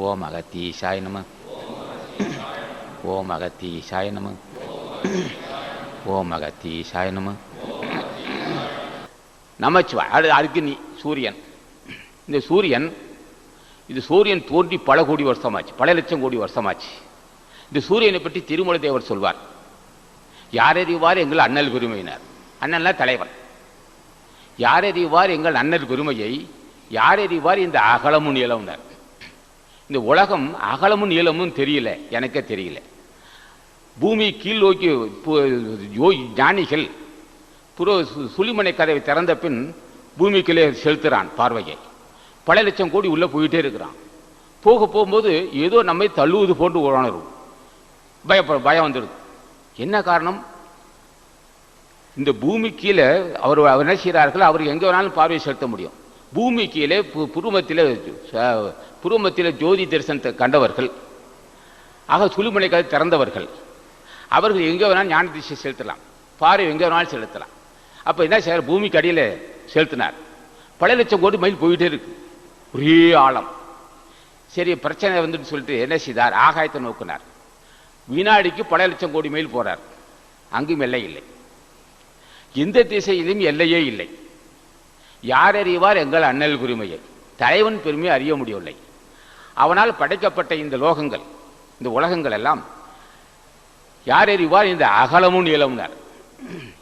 ஓம் அகத்தீஷாய் நம ஓம் அகத்தீஷாய் நம ஓம் அகத்தீஷாய் நம நமச்சிவாய் அது அதுக்கு நீ சூரியன் இந்த சூரியன் இது சூரியன் தோன்றி பல கோடி வருஷமாச்சு பல லட்சம் கோடி வருஷமாச்சு இந்த சூரியனை பற்றி திருமலை தேவர் சொல்வார் யாரறிவார் எங்கள் அண்ணல் பெருமையினர் அண்ணல்னா தலைவன் யாரறிவார் எங்கள் அண்ணல் பெருமையை யாரறிவார் இந்த அகலமுன் இளவுனர் இந்த உலகம் அகலமும் நீளமும் தெரியல எனக்கே தெரியல. பூமி கீழ் நோக்கி ஞானிகள் புற சுளிமனை சுழிமனை கதவை திறந்த பின் பூமிக்குள்ளே செலுத்துறான் பார்வையை. பல லட்சம் கோடி உள்ளே போயிட்டே இருக்கிறான். போக போகும்போது ஏதோ நம்மை தள்ளுவது போன்று உணரும். பயப்பட பயம் வந்துடுது. என்ன காரணம்? இந்த பூமி கீழே அவர் என்ன செய்கிறார்கள்? அவர் எங்கே வேணாலும் பார்வையை செலுத்த முடியும். பூமி கீழே பு- புருமத்திலே ச- ஜோதி தரிசனத்தை கண்டவர்கள். ஆக சுழுமலை கதை திறந்தவர்கள். அவர்கள் எங்கே வேணாலும் ஞான திசை செலுத்தலாம். பாறை எங்கே வேணாலும் செலுத்தலாம். அப்போ என்ன செய்யறார்? பூமிக்கு அடியில் செலுத்தினார். பல லட்சம் கோடி மைல் போயிட்டே இருக்கு. ஒரே ஆழம். சரி பிரச்சனை வந்துட்டு சொல்லிட்டு என்ன செய்தார்? ஆகாயத்தை நோக்கினார். வினாடிக்கு பல லட்சம் கோடி மைல் போறார். அங்கும் எல்லை இல்லை. எந்த திசையிலும் எல்லையே இல்லை. யார் அறிவார் எங்கள் அண்ணல் பெருமையை தலைவன் பெருமையை அறிய முடியவில்லை. அவனால் படைக்கப்பட்ட இந்த லோகங்கள் இந்த உலகங்கள் எல்லாம் யார் அறிவார்? இந்த அகலமும் நீளம்னார்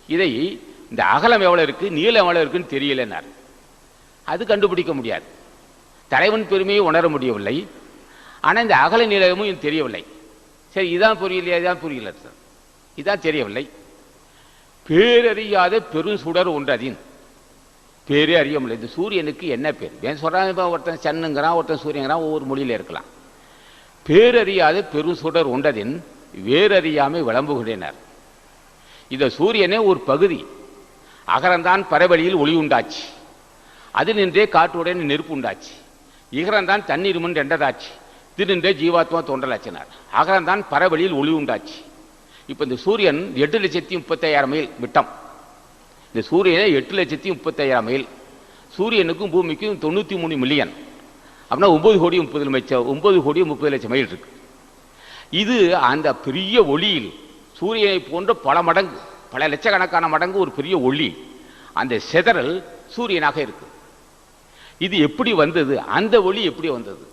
இதை இந்த அகலம் எவ்வளவு இருக்கு நீளம் எவ்வளவு இருக்குன்னு தெரியலனார் அது கண்டுபிடிக்க முடியாது. தலைவன் பெருமையை உணர முடியவில்லை. ஆனால் இந்த அகல நீளமும் இது தெரியவில்லை. சரி இதான் புரியலையா? இதான் புரியல. சார் இதான் தெரியவில்லை. பேரறியாத பெருசுடர் ஒன்றதின் பேரே அறிய முடியல. இந்த சூரியனுக்கு என்ன பேர்? ஏன் சொல்கிறாங்க இப்போ ஒருத்தன் சன்னுங்கிறான் ஒருத்தன் சூரியங்கிறான் ஒவ்வொரு மொழியில இருக்கலாம். பேரறியாத பெருசுடர் உண்டதின் வேறறியாமை விளம்புகிறேனர். இந்த சூரியனே ஒரு பகுதி. அகரந்தான் பரவெளியில் ஒளி உண்டாச்சு. அது நின்றே காற்றுடன் நெருப்பு உண்டாச்சு. இகரந்தான் தண்ணீர் முன் ரெண்டதாச்சு திருநின்றே ஜீவாத்மா தோன்றலாச்சினார். அகரந்தான் பரவெளியில் ஒளி உண்டாச்சு. இப்போ இந்த சூரியன் எட்டு லட்சத்தி முப்பத்தையாயிரம் மைல் விட்டம். இந்த சூரியனை எட்டு லட்சத்தி முப்பத்தையாயிரம் மைல் சூரியனுக்கும் பூமிக்கும் தொண்ணூற்றி மூணு மில்லியன் அப்படின்னா ஒம்பது கோடி முப்பது லட்சம் ஒன்பது கோடி முப்பது லட்சம் மைல் இருக்கு. இது அந்த பெரிய ஒளியில் சூரியனை போன்ற பல மடங்கு பல லட்சக்கணக்கான மடங்கு ஒரு பெரிய ஒளி. அந்த சிதறல் சூரியனாக இருக்கு. இது எப்படி வந்தது? அந்த ஒளி எப்படி வந்தது?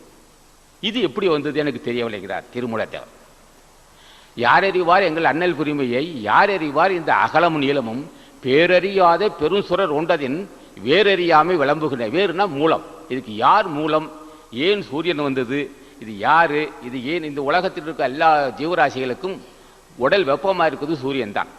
இது எப்படி வந்தது எனக்கு தெரியவில்லைங்கிறார் திருமூலத்தேவர் யார் அறிவார் எங்கள் அண்ணல் புரிமையை? யார் அறிவார் இந்த அகலமும் நீளமும்? பேரறியாத பெருசுரர் உண்டதின் வேறறியாமை விளம்புகின்ற வேறுனா மூலம். இதுக்கு யார் மூலம்? ஏன் சூரியன் வந்தது? இது யார்? இது ஏன் இந்த உலகத்தில் இருக்க எல்லா ஜீவராசிகளுக்கும் உடல் வெப்பமாக இருக்குது? சூரியன் தான்